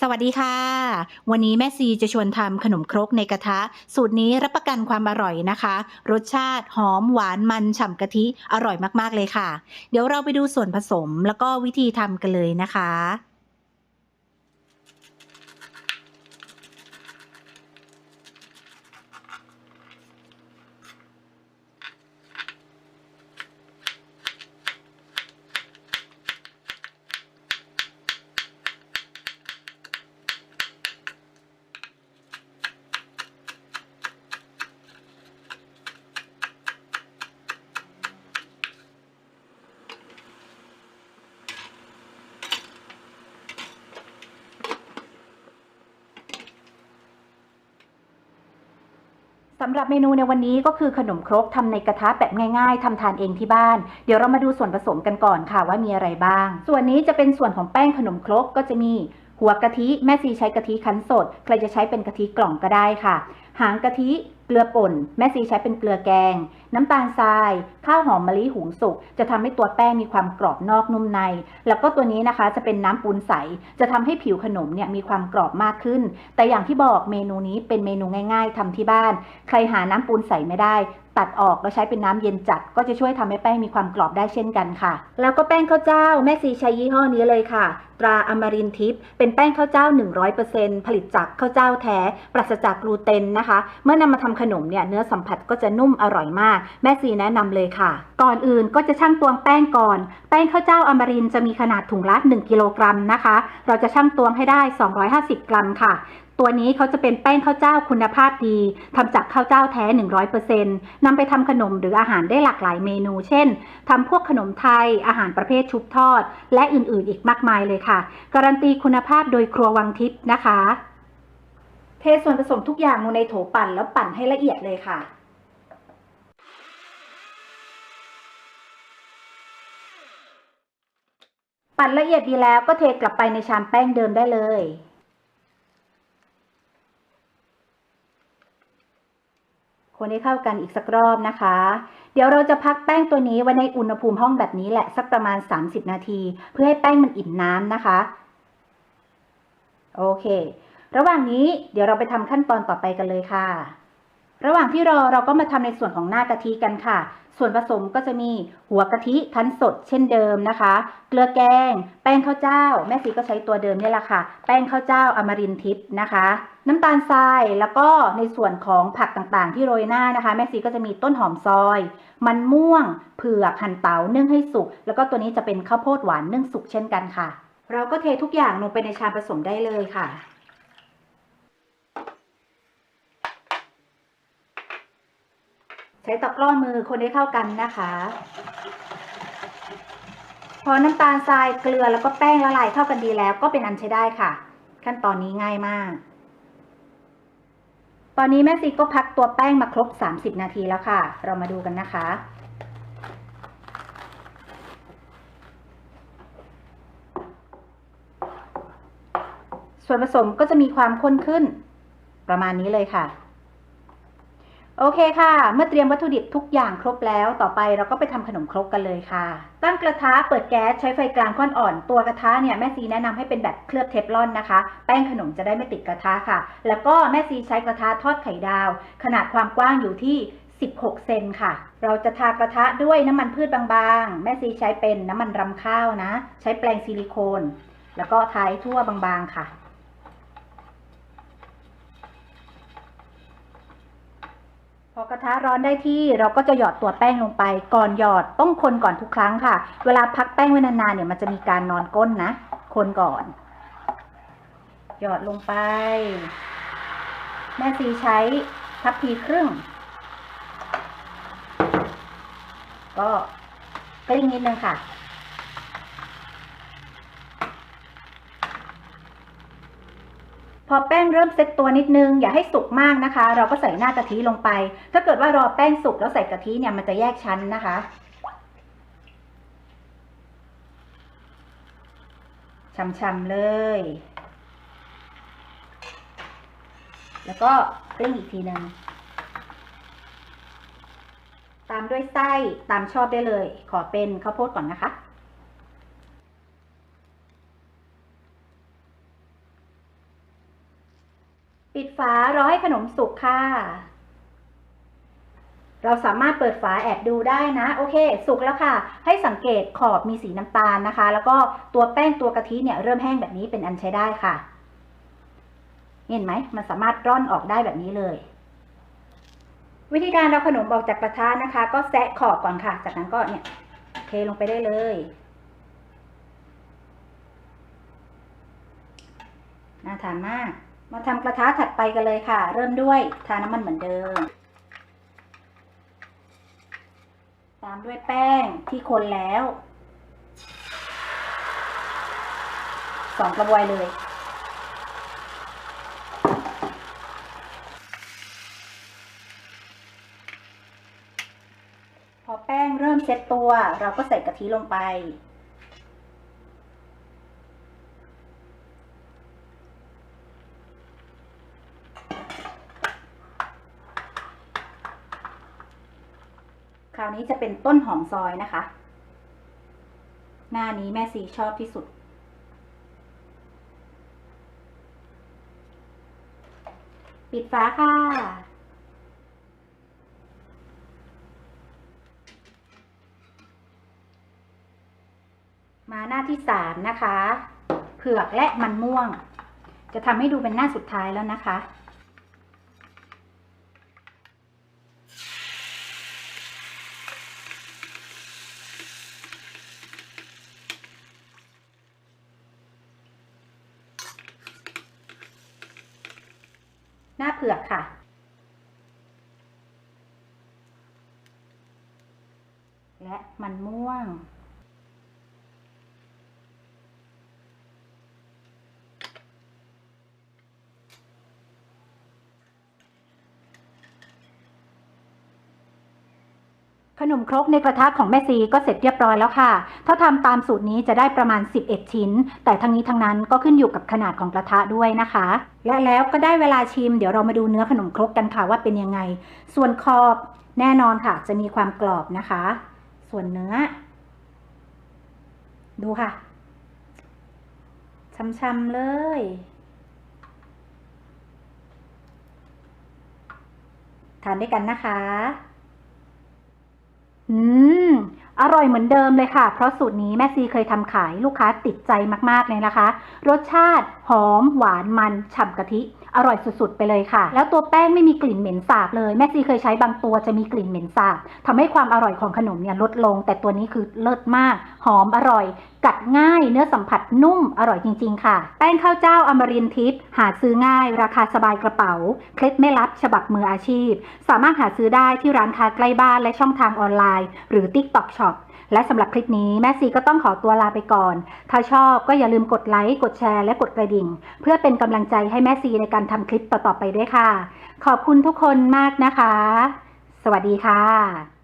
สวัสดีค่ะ วันนี้แม่ซีจะชวนทำขนมครกในกระทะ สูตรนี้รับประกันความอร่อยนะคะ รสชาติหอมหวานมันฉ่ำกะทิอร่อยมากๆเลยค่ะ เดี๋ยวเราไปดูส่วนผสมแล้วก็วิธีทำกันเลยนะคะ สำหรับเมนูในวันนี้ก็คือขนมครกทำในกระทะแบบง่ายๆทำทานเองที่บ้าน เดี๋ยวเรามาดูส่วนผสมกันก่อนค่ะว่ามีอะไรบ้าง ส่วนนี้จะเป็นส่วนของแป้งขนมครกก็จะมี หัวกะทิแม่ซีใช้กะทิคั้นสด ใครจะใช้เป็นกะทิกล่องก็ได้ค่ะ หางกะทิ ลือป่น แม่ซีใช้เป็นเกลือแกง น้ำตาลทราย ข้าวหอมมะลิหุงสุก จะทำให้ตัวแป้งมีความกรอบนอกนุ่มใน แล้วก็ตัวนี้นะคะจะเป็นน้ำปูนใส จะทำให้ผิวขนมเนี่ยมีความกรอบมากขึ้น แต่อย่างที่บอกเมนูนี้เป็นเมนูง่าย ๆทำที่บ้าน ใครหาน้ำปูนใสไม่ได้ตัดออกแล้วใช้เป็นน้ำเย็นจัด ก็จะช่วยทำให้แป้งมีความกรอบได้เช่นกันค่ะ แล้วก็แป้งข้าวเจ้า แม่ซีใช้ยี่ห้อนี้เลยค่ะ ตราอมรินทิพย์เป็นแป้งข้าวเจ้า 100%ผลิตจากข้าวเจ้าแท้ ปราศจากกลูเตนนะคะ เมื่อนำมาทำขขนมเนี่ยเนื้อสัมผัสก็จะนุ่มอร่อยมาก แม่ซีแนะนำเลยค่ะ ก่อนอื่นก็จะชั่งตวงแป้งก่อน แป้งข้าวเจ้าอมรินจะมีขนาดถุงละ 1 กิโลกรัมนะคะ เราจะชั่งตวงให้ได้ 250 กรัมค่ะตัวนี้เขาจะเป็นแป้งข้าวเจ้าคุณภาพดีทำจากข้าวเจ้าแท้ 100%นำไปทำขนมหรืออาหารได้หลากหลายเมนู เช่นทำพวกขนมไทย อาหารประเภทชุบทอด และอื่นๆ อีกมากมายเลยค่ะ การันตีคุณภาพโดยครัววังทิพย์นะคะ เทส่วนผสมทุกอย่างลงในโถปั่นแล้วปั่นให้ละเอียดเลยค่ะ ปั่นละเอียดดีแล้วก็เทกลับไปในชามแป้งเดิมได้เลยคนให้เข้ากันอีกสักรอบนะคะ เดี๋ยวเราจะพักแป้งตัวนี้ไว้ในอุณหภูมิห้องแบบนี้แหละสักประมาณ 30 นาที เพื่อให้แป้งมันอิ่มน้ำนะคะ โอเค ระหว่างนี้เดี๋ยวเราไปทำขั้นตอนต่อไปกันเลยค่ะ ระหว่างที่รอเราก็มาทำในส่วนของหน้ากะทิกันค่ะ ส่วนผสมก็จะมีหัวกะทิคั้นสดเช่นเดิมนะคะ เกลือแกง แป้งข้าวเจ้า แม่สีก็ใช้ตัวเดิมนี่แหละค่ะ แป้งข้าวเจ้าอมรินทิพย์นะคะ น้ำตาลทรายแล้วก็ในส่วนของผักต่างๆ ที่โรยหน้านะคะ แม่สีก็จะมีต้นหอมซอย มันม่วง เผือกหั่นเตานึ่งให้สุก แล้วก็ตัวนี้จะเป็นข้าวโพดหวานนึ่งสุกเช่นกันค่ะ เราก็เททุกอย่างลงไปในชามผสมได้เลยค่ะ ใช้ตะกร้อมือคนให้เข้ากันนะคะ พอน้ำตาลทรายเกลือแล้วก็แป้งละลายเข้ากันดีแล้วก็เป็นอันใช้ได้ค่ะ ขั้นตอนนี้ง่ายมาก ตอนนี้แม่ซีก็พักตัวแป้งมาครบ 30 นาทีแล้วค่ะ เรามาดูกันนะคะส่วนผสมก็จะมีความข้นขึ้น ประมาณนี้เลยค่ะ โอเคค่ะ เมื่อเตรียมวัตถุดิบทุกอย่างครบแล้ว ต่อไปเราก็ไปทำขนมครกกันเลยค่ะ ตั้งกระทะเปิดแก๊สใช้ไฟกลางค่อนอ่อน ตัวกระทะเนี่ยแม่ซีแนะนำให้เป็นแบบเคลือบเทฟลอนนะคะ แป้งขนมจะได้ไม่ติดกระทะค่ะ แล้วก็แม่ซีใช้กระทะทอดไข่ดาว ขนาดความกว้างอยู่ที่ 16 เซนค่ะ เราจะทากระทะด้วยน้ำมันพืชบางๆ แม่ซีใช้เป็นน้ำมันรำข้าวนะ ใช้แปรงซิลิโคน แล้วก็ทายทั่วบางๆค่ะ พอกระทะร้อนได้ที่เราก็จะหยอดตัวแป้งลงไป ก่อนหยอดต้องคนก่อนทุกครั้งค่ะ เวลาพักแป้งไว้นานๆเนี่ยมันจะมีการนอนก้นนะ คนก่อน หยอดลงไป แม่ซีใช้ทัพพีครึ่ง ก็กลิ้งนิดนึงค่ะ พ อแป้งเริ่มเซ็ตตัวนิดนึง อย่าให้สุกมากนะคะ เราก็ใส่หน้ากะทิลงไป ถ้าเกิดว่ารอแป้งสุกแล้วใส่กะทิเนี่ยมันจะแยกชั้นนะคะ ช่ำๆเลย แล้วก็กลิ้งอีกทีหนึ่งตามด้วยไส้ตามชอบได้เลย ขอเป็นข้าวโพดก่อนนะคะ ปิดฝารอให้ขนมสุกค่ะ เราสามารถเปิดฝาแอบดูได้นะ โอเค สุกแล้วค่ะ ให้สังเกตขอบมีสีน้ำตาลนะคะ แล้วก็ตัวแป้งตัวกะทิเนี่ยเริ่มแห้งแบบนี้เป็นอันใช้ได้ค่ะ เห็นไหม มันสามารถร่อนออกได้แบบนี้เลย วิธีการเราขนมออกจากกระทะนะคะ ก็แซะขอบก่อนค่ะ จากนั้นก็เนี่ยเทลงไปได้เลยน่าทานมาก มาทำกระทะถัดไปกันเลยค่ะ เริ่มด้วยทาน้ำมันเหมือนเดิม ตามด้วยแป้งที่คนแล้วสองกระบวยเลย พอแป้งเริ่มเซ็ตตัวเราก็ใส่กะทิลงไป คราวนี้จะเป็นต้นหอมซอยนะคะ หน้านี้แม่ซีชอบที่สุด ปิดฝาค่ะ มาหน้าที่สามนะคะ เผือกและมันม่วง จะทำให้ดูเป็นหน้าสุดท้ายแล้วนะคะ น้าเผือกค่ะ และมันม่วง ขนมครกในกระทะของแม่ซีก็เสร็จเรียบร้อยแล้วค่ะ ถ้าทำตามสูตรนี้จะได้ประมาณ 11 ชิ้น แต่ทั้งนี้ทั้งนั้นก็ขึ้นอยู่กับขนาดของกระทะด้วยนะคะ และแล้วก็ได้เวลาชิม เดี๋ยวเรามาดูเนื้อขนมครกกันค่ะว่าเป็นยังไง ส่วนขอบแน่นอนค่ะ จะมีความกรอบนะคะ ส่วนเนื้อ ดูค่ะช่ำๆเลยทานด้วยกันนะคะ อืม อร่อยเหมือนเดิมเลยค่ะ เพราะสูตรนี้แม่ซีเคยทำขายลูกค้าติดใจมากๆเลยนะคะ รสชาติหอมหวานมันฉ่ำกะทิ อร่อยสุดๆไปเลยค่ะ แล้วตัวแป้งไม่มีกลิ่นเหม็นสาบเลย แม่ซีเคยใช้บางตัวจะมีกลิ่นเหม็นสาบทำให้ความอร่อยของขนมเนี่ยลดลง แต่ตัวนี้คือเลิศมาก หอมอร่อย กัดง่าย เนื้อสัมผัสนุ่มอร่อยจริง ๆ ค่ะ แป้งข้าวเจ้าอมรินทิพย์หาซื้อง่าย ราคาสบายกระเป๋า เคล็ดไม่ลับฉบับมืออาชีพ สามารถหาซื้อได้ที่ร้านค้าใกล้บ้านและช่องทางออนไลน์ หรือ TikTok Shop และสำหรับคลิปนี้แม่ซีก็ต้องขอตัวลาไปก่อน ถ้าชอบก็อย่าลืมกดไลค์ กดแชร์และกดกระดิ่ง เพื่อเป็นกำลังใจให้แม่ซีในการทำคลิปต่อๆไปด้วยค่ะ ขอบคุณทุกคนมากนะคะ สวัสดีค่ะ